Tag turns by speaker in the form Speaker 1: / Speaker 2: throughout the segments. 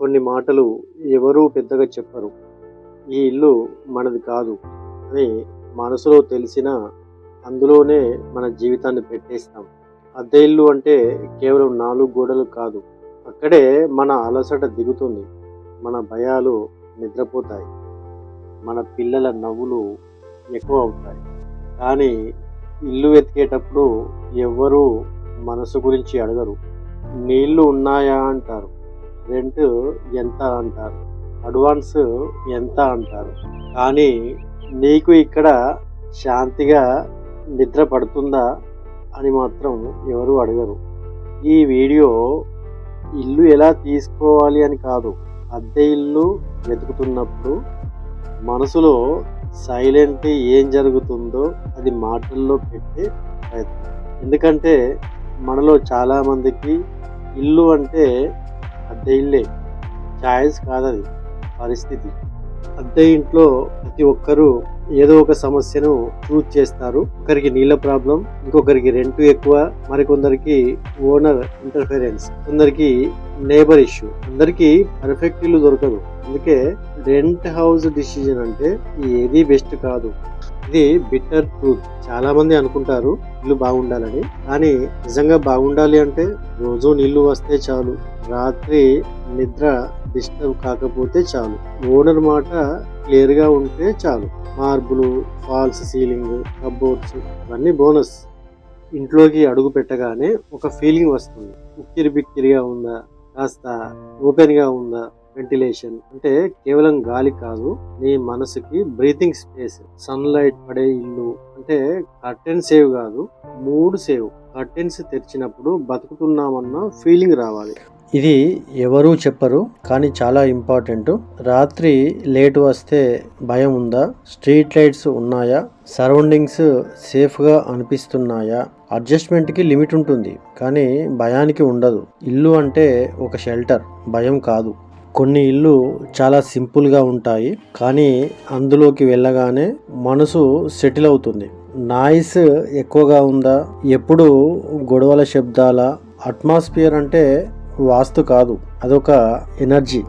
Speaker 1: కొన్ని మాటలు ఎవరూ పెద్దగా చెప్పరు. ఈ ఇల్లు మనది కాదు అని మనసులో తెలిసిన అందులోనే మన జీవితాన్ని పెట్టేస్తాం. అద్దె ఇల్లు అంటే కేవలం నాలుగు గోడలు కాదు. అక్కడే మన అలసట దిగుతుంది. మన భయాలు నిద్రపోతాయి. మన పిల్లల నవ్వులు ఎక్కువ అవుతాయి. కానీ ఇల్లు వెతికేటప్పుడు ఎవ్వరూ మనసు గురించి అడగరు. నీళ్ళు ఉన్నాయా అంటారు. రెంట్ ఎంత అంటారు? అడ్వాన్స్ ఎంత అంటారు? కానీ నీకు ఇక్కడ శాంతిగా నిద్ర పడుతుందా అని మాత్రం ఎవరు అడగరు. ఈ వీడియో ఇల్లు ఎలా తీసుకోవాలి అని కాదు అద్దె ఇల్లు వెతుకుతున్నప్పుడు మనసులో సైలెంట్ ఏం జరుగుతుందో అది మాటల్లో పెట్టే ప్రయత్నం. ఎందుకంటే మనలో చాలామందికి ఇల్లు అంటే అద్దె ఇల్లే. ఛాయిస్ కాదది. పరిస్థితి. అద్దె ఇంట్లో ప్రతి ఒక్కరూ ఏదో ఒక సమస్యను చూజ్ చేస్తారు. ఒకరికి నీళ్ళ ప్రాబ్లం ఇంకొకరికి రెంట్ ఎక్కువ మరికొందరికి ఓనర్ ఇంటర్ఫెరెన్స్ కొందరికి నేబర్ ఇష్యూ. అందరికీ పర్ఫెక్ట్ ఇల్లు దొరకదు. అందుకే రెంట్ హౌస్ డిసిజన్ అంటే ఏది బెస్ట్ కాదు. ఇది బిట్టర్ ట్రూత్. చాలా మంది అనుకుంటారు ఇల్లు బాగుండాలని. కానీ నిజంగా బాగుండాలి అంటే రోజు నీళ్ళు వస్తే చాలు. రాత్రి నిద్ర డిస్టర్బ్ కాకపోతే చాలు. ఓనర్ మాట క్లియర్గా ఉంటే చాలు. మార్బులు ఫాల్స్ సీలింగ్ కబోర్డ్స్ ఇవన్నీ బోనస్. ఇంట్లోకి అడుగు పెట్టగానే ఒక ఫీలింగ్ వస్తుంది. ఉక్కిరి బిక్కిరిగా ఉందా? కాస్త ఓపెన్గా ఉందా? వెంటిలేషన్. అంటే కేవలం గాలి కాదు నీ మనసుకి బ్రీతింగ్ స్పేస్. సన్ లైట్ పడే ఇల్లు అంటే కర్టెన్ సేవ్ కాదు మూడు సేవ్. కర్టెన్స్ తెరిచినప్పుడు బతుకుతున్నామన్న ఫీలింగ్ రావాలి. ఇది ఎవరూ చెప్పరు కానీ చాలా ఇంపార్టెంట్. రాత్రి లేట్ వస్తే భయం ఉందా? స్ట్రీట్ లైట్స్ ఉన్నాయా? సరౌండింగ్స్ సేఫ్గా అనిపిస్తున్నాయా? అడ్జస్ట్మెంట్కి లిమిట్ ఉంటుంది కానీ భయానికి ఉండదు. ఇల్లు అంటే ఒక షెల్టర్ భయం కాదు. కొన్ని ఇల్లు చాలా సింపుల్గా ఉంటాయి. కానీ అందులోకి వెళ్ళగానే మనసు సెటిల్ అవుతుంది. నాయిస్ ఎక్కువగా ఉందా? ఎప్పుడు గొడవల శబ్దాల అట్మాస్ఫియర్ అంటే వాస్తు కాదు. అదొక ఎనర్జీ.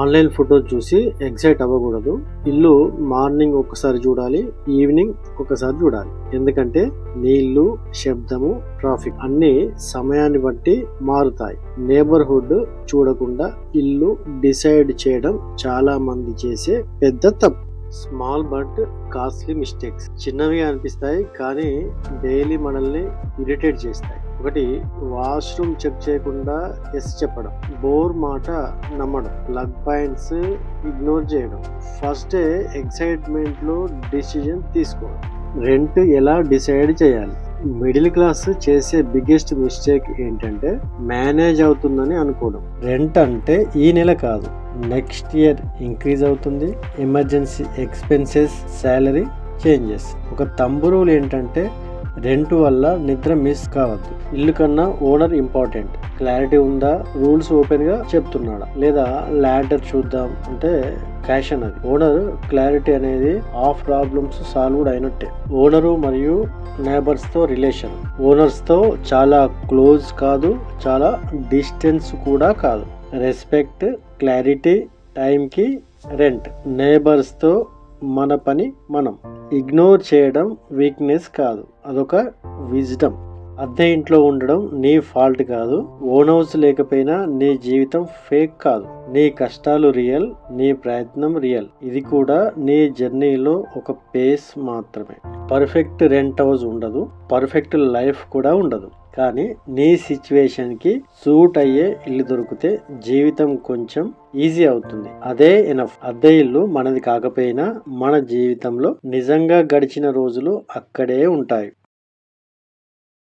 Speaker 1: ఆన్లైన్ ఫోటోస్ చూసి ఎగ్జైట్ అవ్వకూడదు. ఇల్లు మార్నింగ్ ఒకసారి చూడాలి ఈవినింగ్ ఒకసారి చూడాలి. ఎందుకంటే నీళ్ళు శబ్దము ట్రాఫిక్ అన్ని సమయాన్ని బట్టి మారుతాయి. నేబర్హుడ్ చూడకుండా ఇల్లు డిసైడ్ చేయడం చాలా మంది చేసే పెద్ద తప్పు. Small but costly mistakes. చిన్నవి అనిపిస్తాయి కానీ డైలీ మనల్ని ఇరిటేట్ చేస్తాయి. ఒకటి వాష్రూమ్ చెక్ చేయకుండా ఎస్ చెప్పడం. బోర్ మాట నమ్మడం. ప్లగ్ పాయింట్స్ ఇగ్నోర్ చేయడం. ఫస్ట్ ఎక్సైట్మెంట్లో డిసిజన్ తీసుకోవడం. రెంట్ ఎలా డిసైడ్ చేయాలి? మిడిల్ క్లాస్ చేసే బిగ్గెస్ట్ మిస్టేక్ ఏంటంటే మేనేజ్ అవుతుందని అనుకోవడం. రెంట్ అంటే ఈ నెల కాదు నెక్స్ట్ ఇయర్ ఇంక్రీజ్ అవుతుంది ఎమర్జెన్సీ ఎక్స్పెన్సెస్ శాలరీ చేంజెస్. ఒక తంబు రూల్ ఏంటంటే రెంట్ వల్ల నిద్ర మిస్ కావద్దు. ఇల్లు కన్నా ఓనర్ ఇంపార్టెంట్. క్లారిటీ ఉందా? రూల్స్ ఓపెన్గా చెప్తున్నాడా? లేదా ల్యాడర్ చూద్దాం అంటే క్యాషన్ అది. ఓనర్ క్లారిటీ అనేది ఆఫ్ ప్రాబ్లమ్స్ సాల్వ్డ్ అయినట్టే. ఓనరు మరియు నేబర్స్తో రిలేషన్. ఓనర్స్తో చాలా క్లోజ్ కాదు చాలా డిస్టెన్స్ కూడా కాదు. రెస్పెక్ట్ క్లారిటీ టైంకి రెంట్. నేబర్స్తో మన పని మనం. ఇగ్నోర్ చేయడం వీక్నెస్ కాదు అదొక విజ్డమ్. అద్దె ఇంట్లో ఉండడం నీ ఫాల్ట్ కాదు. ఓన్ హౌస్ లేకపోయినా నీ జీవితం ఫేక్ కాదు. నీ కష్టాలు రియల్ నీ ప్రయత్నం రియల్. ఇది కూడా నీ జర్నీలో ఒక పేస్ మాత్రమే. పర్ఫెక్ట్ రెంట్ హౌస్ ఉండదు పర్ఫెక్ట్ లైఫ్ కూడా ఉండదు. కానీ నీ సిచ్యువేషన్కి సూట్ అయ్యే ఇల్లు దొరికితే జీవితం కొంచెం ఈజీ అవుతుంది. అదే ఎనఫ్. అద్దె ఇల్లు మనది కాకపోయినా మన జీవితంలో నిజంగా గడిచిన రోజులు అక్కడే ఉంటాయి.